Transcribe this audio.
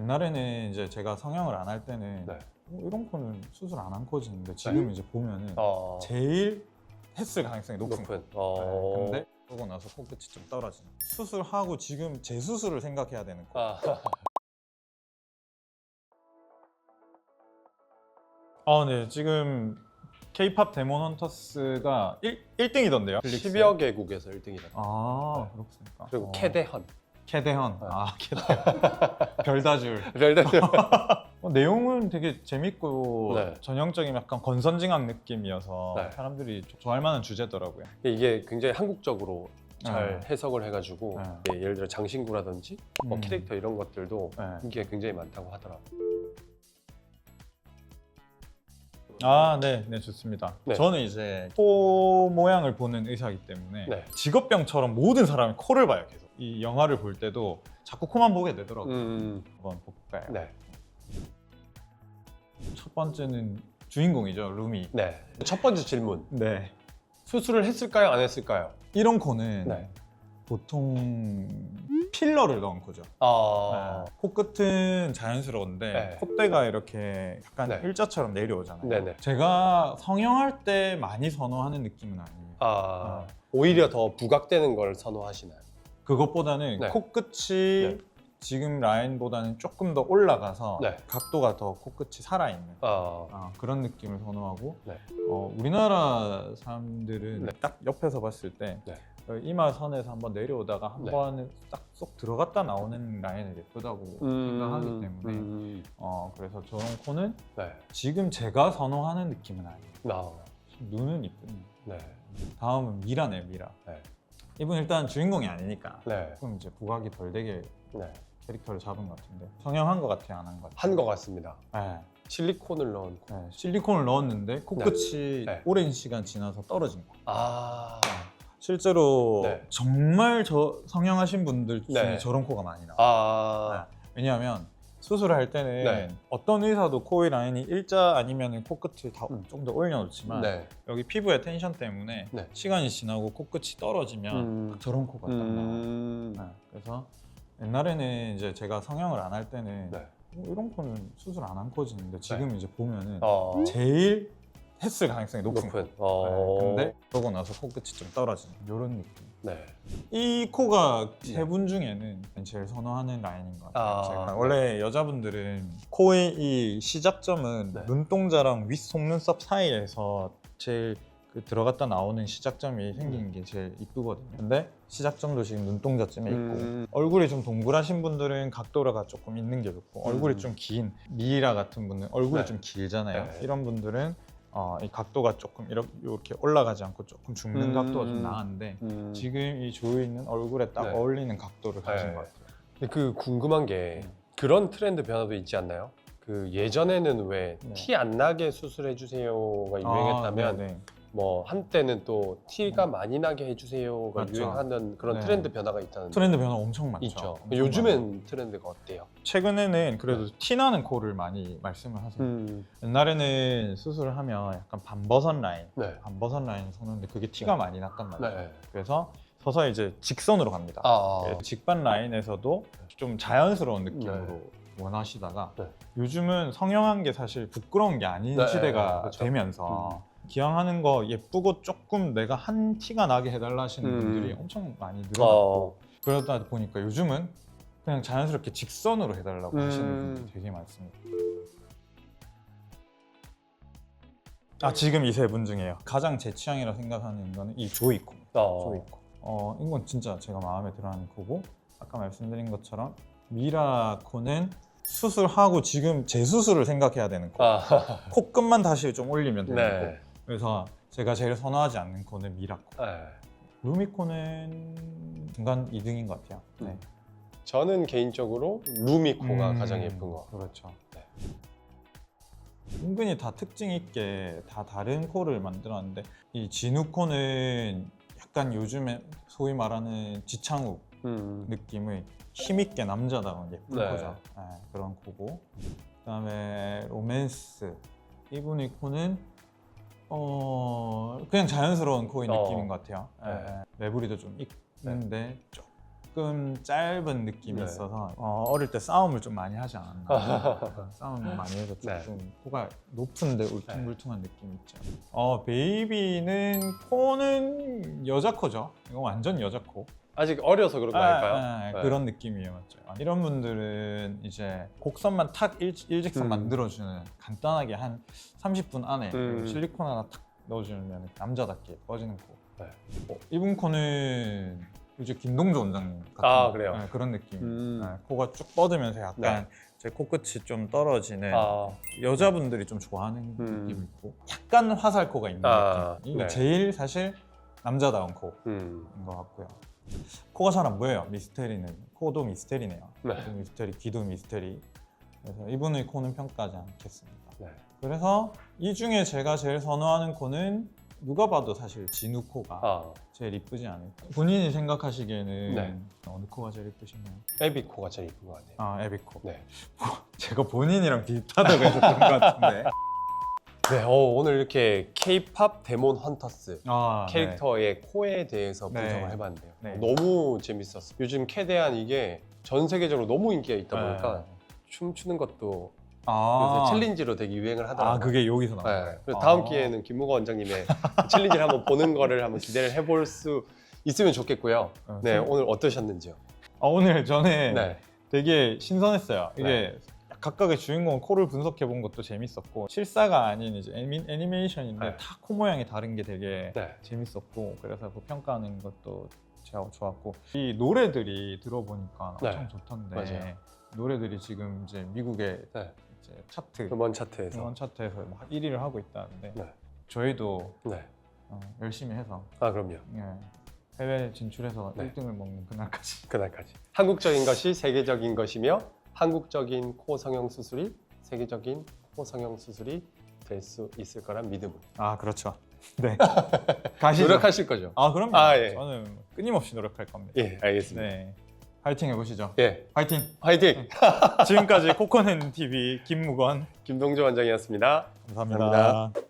옛날에는 이제 제가 성형을 안 할 때는 네. 어, 이런 코는 수술 안 한 코지인데 지금 이제 보면은 어, 제일 했을 가능성이 높은 거. 높은. 어. 네, 근데 그러고 나서 코끝이 좀 떨어지는. 수술하고 지금 재수술을 생각해야 되는 코. 아, 아, 네. 지금 K-팝 데몬 헌터스가 1, 1등이던데요. 10여 개국에서 1등이다. 아, 그렇습니까? 그리고 어. 캐대헌. 캐대헌. 네. 아, 캐대헌. 별다줄. 별다줄. 어, 내용은 되게 재밌고 네. 전형적인 약간 건선징악 느낌이어서 네. 사람들이 좀 좋아할 만한 주제더라고요. 이게 굉장히 한국적으로 잘 네. 해석을 해가지고 네. 예, 예를 들어 장신구라든지 뭐 음. 캐릭터 이런 것들도 네. 인기가 굉장히 많다고 하더라고요. 아, 네, 네, 좋습니다. 네. 저는 이제 코 모양을 보는 의사이기 때문에 네. 직업병처럼 모든 사람이 코를 봐요, 계속. 이 영화를 볼 때도 자꾸 코만 보게 되더라고요. 음, 한번 볼까요? 네, 첫 번째는 주인공이죠, 루미. 네. 첫 번째 질문. 네. 수술을 했을까요? 안 했을까요? 이런 코는 네. 보통 필러를 넣은 코죠. 아, 네. 코끝은 자연스러운데 네. 콧대가 이렇게 약간 네. 일자처럼 내려오잖아요. 네네. 제가 성형할 때 많이 선호하는 느낌은 아니에요. 아, 네. 오히려 더 부각되는 걸 선호하시나요? 그것보다는 네. 코끝이 네. 지금 라인보다는 조금 더 올라가서 네. 각도가 더 코끝이 살아있는 아, 아, 그런 느낌을 선호하고 네. 어, 우리나라 사람들은 네. 딱 옆에서 봤을 때 네. 어, 이마 선에서 한번 내려오다가 한 네. 번은 딱쏙 들어갔다 나오는 라인이 예쁘다고 생각하기 때문에 음, 어, 그래서 저런 코는 네. 지금 제가 선호하는 느낌은 아니에요. 아, 눈은 이쁜. 네. 다음은 미라네 미라. 네. 이분 일단 주인공이 아니니까 네. 조금 이제 부각이 덜 되게 네. 캐릭터를 잡은 것 같은데 성형한 것 같아요, 안 한 것 같아요? 한 것 같습니다. 네. 실리콘을 넣은 코. 네. 실리콘을 넣었는데 코끝이 네. 오랜 시간 지나서 떨어진 거. 아, 실제로 네. 정말 저 성형하신 분들 중에 네. 저런 코가 많이 나와요. 아, 왜냐하면 수술을 할 때는 네. 어떤 의사도 코의 라인이 일자 아니면 코끝을 음. 좀더 올려놓지만 네. 여기 피부의 텐션 때문에 네. 시간이 지나고 코끝이 떨어지면 음, 저런 코가 딱 나와요. 음, 네, 그래서 옛날에는 이제 제가 성형을 안 할 때는 네. 어, 이런 코는 수술 안 한 코지인데 지금 이제 보면은 어, 제일 했을 가능성이 높은, 높은. 코. 어, 네, 근데 그러고 나서 코끝이 좀 떨어지는 이런 느낌. 네. 이 코가 네. 세분 중에는 제일 선호하는 라인인 것 같아요. 아, 제가 네. 원래 여자분들은 코의 이 시작점은 네. 눈동자랑 윗 속눈썹 사이에서 제일 그 들어갔다 나오는 시작점이 생기는 게 제일 이쁘거든요. 근데 시작점도 지금 눈동자쯤에 있고 음. 얼굴이 좀 동그라신 분들은 각도가 조금 있는 게 좋고 음. 얼굴이 좀 긴 미이라 같은 분은 얼굴이 네. 좀 길잖아요. 네. 이런 분들은 어, 이 각도가 조금 이렇게, 이렇게 올라가지 않고 조금 죽는 음. 각도가 좀 나은데 음. 지금 이 조에 있는 얼굴에 딱 네. 어울리는 각도를 가진 네. 것 같아요. 근데 그 궁금한 게 음. 그런 트렌드 변화도 있지 않나요? 그 예전에는 왜 네. 티 안 나게 수술해 주세요가 유행했다면 아, 네 네. 뭐 한때는 또 티가 많이 나게 해주세요가 맞죠. 유행하는 그런 네. 트렌드 변화가 있다는 트렌드 변화 엄청 많죠. 있죠. 엄청 요즘엔 트렌드가 어때요? 많아요. 최근에는 그래도 티 나는 코를 많이 말씀을 하세요. 음, 옛날에는 수술을 하면 약간 반버선 라인, 네. 반버선 라인 선호인데 그게 티가 네. 많이 났단 말이에요. 네. 그래서 서서히 이제 직선으로 갑니다. 아, 예, 직반 라인에서도 좀 자연스러운 느낌으로 네. 원하시다가 네. 요즘은 성형한 게 사실 부끄러운 게 아닌 네, 시대가 그렇죠. 되면서 기왕하는 거 예쁘고 조금 내가 한 티가 나게 해달라 하시는 음. 분들이 엄청 많이 늘어났고 어, 그러다 보니까 요즘은 그냥 자연스럽게 직선으로 해달라고 음. 하시는 분들이 되게 많습니다. 아 지금 이 세 분 중에요. 가장 제 취향이라 생각하는 거는 이 조이코. 어, 조이코. 어 이건 진짜 제가 마음에 들어하는 코고 아까 말씀드린 것처럼 미라코는 수술하고 지금 재수술을 생각해야 되는 코. 아, 코끝만 다시 좀 올리면 되는 네. 코. 그래서 제가 제일 선호하지 않는 코는 미라코. 네. 루미코는 중간 2등인 것 같아요. 네. 음. 저는 개인적으로 루미코가 음, 가장 예쁜 거. 그렇죠. 네. 은근히 다 특징 있게 다 다른 코를 만들었는데 이 진우 코는 약간 요즘에 소위 말하는 지창욱 음, 느낌의 힘있게 남자다운 예쁜 네. 코죠. 네, 그런 코고 그다음에 로맨스 이분의 코는 어 그냥 자연스러운 코의 어. 느낌인 것 같아요. 예, 네. 예. 매부리도 좀 있는데 조금 짧은 느낌이 네. 있어서 어, 어릴 때 싸움을 좀 많이 하지 않았나 싸움을 많이 해서 네. 조금 코가 높은데 울퉁불퉁한 느낌이 있죠 어 베이비는 코는 여자 코죠 이거 완전 여자 코 아직 어려서 그런 거 아닐까요? 아, 네. 그런 느낌이에요 맞죠 이런 분들은 이제 곡선만 탁 일, 일직선 음. 만들어주는 간단하게 한 30분 안에 음. 실리콘 하나 탁 넣어주면 남자답게 꺼지는 코 네. 어, 이분 코는 이제 김동조 원장님 같은 아, 그래요? 네, 그런 느낌 음. 네, 코가 쭉 뻗으면서 약간 네. 제 코끝이 좀 떨어지는 아, 여자분들이 좀 좋아하는 음. 느낌이 있고 약간 화살코가 있는 아, 느낌 이게 네. 제일 사실 남자다운 코인 음. 것 같고요 코가 잘 안 보여요 미스테리는 코도 미스테리네요 네. 코도 미스테리 귀도 미스테리 그래서 이분의 코는 평가하지 않겠습니다 네. 그래서 이 중에 제가 제일 선호하는 코는 누가 봐도 사실 진우 코가 아, 제일 이쁘지 않을까 본인이 생각하시기에는 네. 어느 코가 제일 이쁘신가요? 에비코가 제일 이쁜 것 같아요. 아 에비코 네. 제가 본인이랑 비슷하다고 해줬던 것 같은데 네, 어, 오늘 이렇게 K-팝 데몬 헌터스 아, 캐릭터의 코에 대해서 네. 분석을 해봤는데요. 네. 너무 재밌었어요. 요즘 캐대한 이게 전 세계적으로 너무 인기가 있다 네. 보니까 춤추는 것도 아, 요새 챌린지로 되게 유행을 하더라고요. 아 그게 여기서 나온 네. 거예요? 그래서 다음 아. 기회에는 김무거 원장님의 그 챌린지를 한번 보는 거를 한번 기대를 해볼 수 있으면 좋겠고요. 어, 네, 오늘 어떠셨는지요? 아, 오늘 전에 네. 되게 신선했어요. 이게 각각의 주인공 코를 분석해 본 것도 재밌었고 실사가 아닌 이제 애니, 애니메이션인데 네. 다코 모양이 다른 게 되게 네. 재밌었고 그래서 그 평가하는 것도 제가 좋았고 이 노래들이 들어보니까 네. 엄청 좋던데 맞아요. 노래들이 지금 이제 미국의 네. 이제 차트 음원 차트에서. 음원 차트에서 막 1위를 하고 있다는데 네. 저희도 네. 어, 열심히 해서 아, 그럼요. 예, 해외 진출해서 네. 1등을 먹는 그날까지 그날까지. 한국적인 것이 세계적인 것이며 한국적인 코 성형 수술이 세계적인 코 성형 수술이 될 수 있을 거란 믿음을. 아 그렇죠. 네 가시죠. 노력하실 거죠? 아 그럼요. 아, 예. 저는 끊임없이 노력할 겁니다. 예, 알겠습니다. 네, 파이팅 해보시죠. 예, 파이팅. 화이팅! 지금까지 코코넨 TV 김무건 김동조 원장이었습니다. 감사합니다. 감사합니다.